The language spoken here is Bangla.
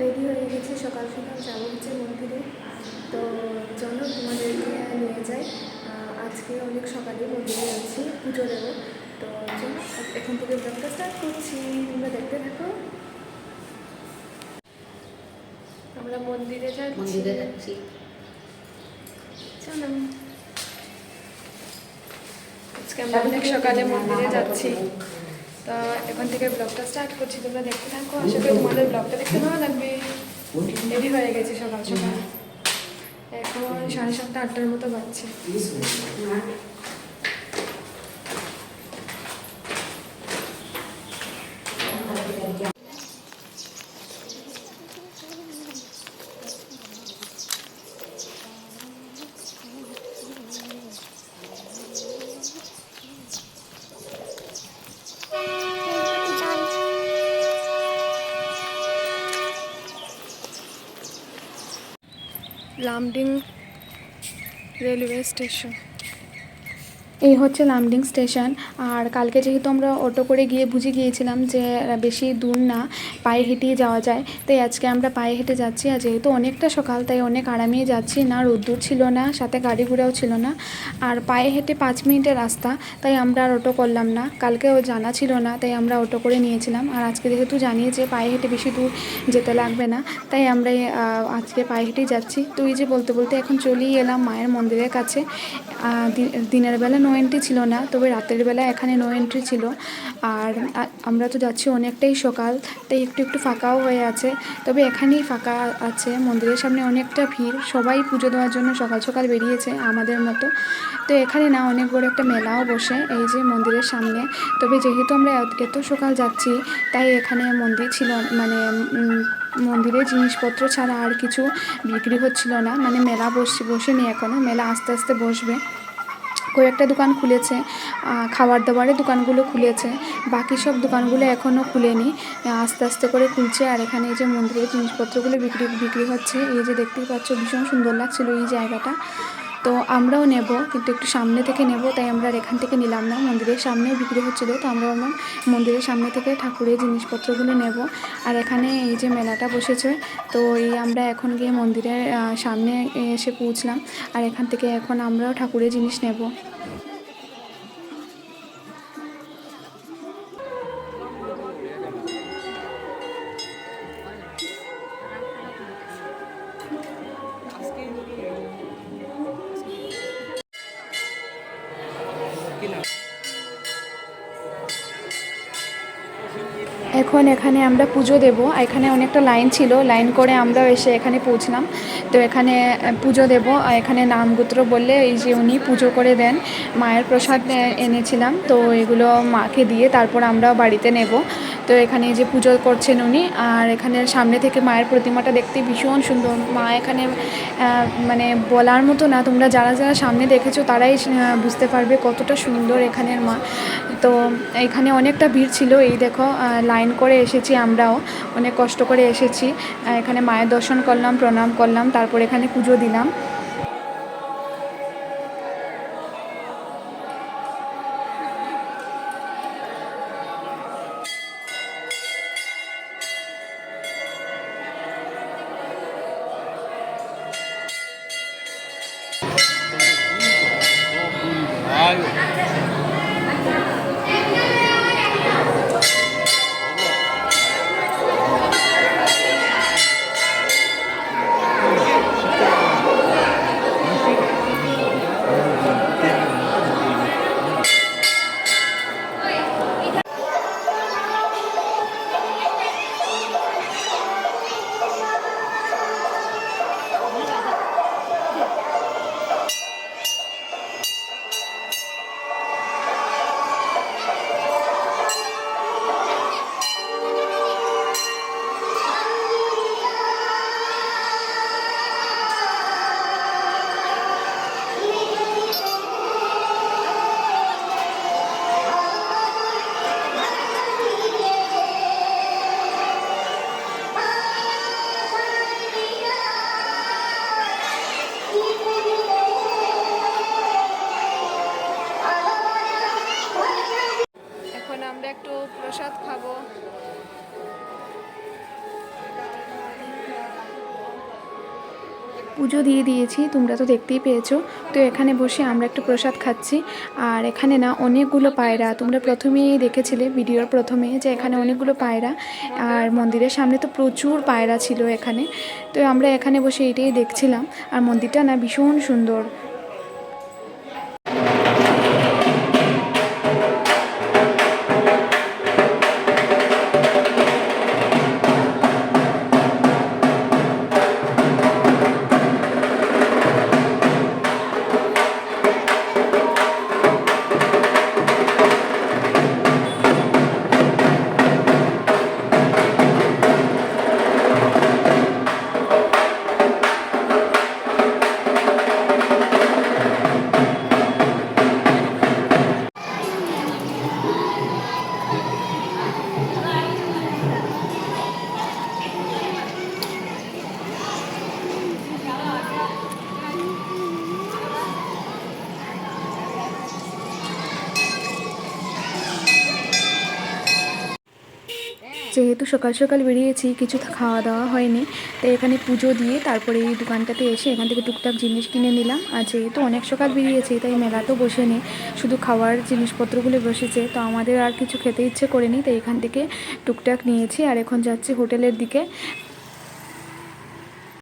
রেডি হয়ে গেছি সকাল সকাল যাব হচ্ছে মন্দিরে। তো চলো তোমাদেরকে নিয়ে যাই। আজকে অনেক সকালে মন্দিরে যাচ্ছি পুজো দেবো। তো চলো এখন থেকে ব্লগটা স্টার্ট করছি। তোমরা দেখতে থাকো। আমরা মন্দিরে যাচ্ছি। মন্দিরে যাচ্ছি। চলো। আজকে আমরা অনেক সকালে মন্দিরে যাচ্ছি। তো এখন থেকে ব্লগটা স্টার্ট করছি, তোমরা দেখতে থাকো। আশা করি তোমাদের ব্লগটা দেখতে ভালো লাগবে। দেরি হয়ে গেছে সকাল সকাল। এখন সাড়ে সাতটা, আটটার মতো বাজছে। Lumding railway station. এই হচ্ছে লামডিং স্টেশন। আর কালকে যেহেতু আমরা অটো করে গিয়ে বুঝে গিয়েছিলাম যে বেশি দূর না, পায়ে হেঁটেই যাওয়া যায়। তাই আজকে আমরা পায়ে হেঁটে যাচ্ছি। আর যেহেতু অনেকটা সকাল, তাই অনেক আরামেই যাচ্ছি। না রোদ্দুর ছিল না, সাথে গাড়ি ঘোড়াও ছিল না। আর পায়ে হেঁটে পাঁচ মিনিটের রাস্তা, তাই আমরা আর অটো করলাম না। কালকেও জানা ছিল না, তাই আমরা অটো করে নিয়েছিলাম। আর আজকে যেহেতু জানি যে পায়ে হেঁটে বেশি দূর যেতে লাগবে না, তাই আমরা আজকে পায়ে হেঁটেই যাচ্ছি। তো এই যে বলতে বলতে এখন চলেই এলাম মায়ের মন্দিরের কাছে। দিনের বেলা নো এন্ট্রি ছিল না, তবে রাতের বেলা এখানে নো এন্ট্রি ছিল। আর আমরা তো যাচ্ছি অনেকটাই সকাল, তাই একটু একটু ফাঁকাও হয়ে আছে। তবে এখানেই ফাঁকা আছে, মন্দিরের সামনে অনেকটা ভিড়, সবাই পুজো দেওয়ার জন্য সকাল সকাল বেরিয়েছে আমাদের মতো। তো এখানে না, অনেক বড় একটা মেলাও বসে, এই যে মন্দিরের সামনে। তবে যেহেতু আমরা এত- সকাল যাচ্ছি, তাই এখানে মন্দির ছিল মানে উম, মন্দিরের জিনিসপত্র ছাড়া আর কিছু বিক্রি হচ্ছিল না। মানে মেলা বসে বসেনি এখনও মেলা আস্তে আস্তে বসবে। কয়েকটা দোকান খুলেছে। খাবার দাবারের দোকানগুলো খুলেছে। বাকি সব দোকানগুলো এখনও খুলেনি। আস্তে আস্তে করে খুলছে। আর এখানে এই যে মন্দিরের জিনিসপত্রগুলো বিক্রি বিক্রি হচ্ছে। এই যে দেখতেই পাচ্ছ ভীষণ সুন্দর লাগছিল এই জায়গাটা। তো আমরাও নেব, কিন্তু একটু সামনে থেকে নেব, তাই আমরা এখান থেকে নিলাম না। মন্দিরের সামনে বিক্রি হচ্ছিল তো আমরা আমার মন্দিরের সামনে থেকে ঠাকুরের জিনিসপত্রগুলো নেব। আর এখানে এই যে মেলাটা বসেছে, তো এই আমরা এখন গিয়ে মন্দিরের সামনে এসে পৌঁছলাম। আর এখান থেকে এখন আমরাও ঠাকুরের জিনিস নেব। এখন এখানে আমরা পুজো দেব। এখানে অনেকটা লাইন ছিল, লাইন করে আমরাও এসে এখানে পৌঁছলাম। তো এখানে পুজো দেব। এখানে নামগুত্র বললে এই যে উনি পুজো করে দেন, মায়ের প্রসাদ এনেছিলাম। তো এগুলো মাকে দিয়ে তারপর আমরাও বাড়িতে নেব। তো এখানে যে পুজো করছেন উনি, আর এখানে সামনে থেকে মায়ের প্রতিমাটা দেখতে ভীষণ সুন্দর। মা এখানে মানে বলার মতো না, তোমরা যারা যারা সামনে দেখেছ তারাই বুঝতে পারবে কতটা সুন্দর এখানের মা। তো এখানে অনেকটা ভিড় ছিল, এই দেখো লাইন করে এসেছি আমরাও, অনেক কষ্ট করে এসেছি। এখানে মায়ের দর্শন করলাম, প্রণাম করলাম, তারপর এখানে পুজো দিলাম। trabalho. একটু প্রসাদ খাব। পুজো দিয়ে দিয়েছি, তোমরা তো দেখতেই পেয়েছ। তো এখানে বসে আমরা একটু প্রসাদ খাচ্ছি। আর এখানে না অনেকগুলো পায়রা, তোমরা প্রথমেই দেখেছিলে ভিডিওর প্রথমে যে এখানে অনেকগুলো পায়রা, আর মন্দিরের সামনে তো প্রচুর পায়রা ছিল এখানে। তো আমরা এখানে বসে এটাই দেখছিলাম। আর মন্দিরটা না ভীষণ সুন্দর। যেহেতু সকাল সকাল বেরিয়েছি, কিছু খাওয়া দাওয়া হয়নি, তো এখানে পুজো দিয়ে তারপরে এই দোকানটাতে এসে এখান থেকে টুকটাক জিনিস কিনে নিলাম। আর যেহেতু অনেক সকাল বেরিয়েছি, তাই মেলাতেও বসেনি, শুধু খাওয়ার জিনিসপত্রগুলো বসেছে, তো আমাদের আর কিছু খেতে ইচ্ছে করেনি তাই এখান থেকে টুকটাক নিয়েছি। আর এখন যাচ্ছি হোটেলের দিকে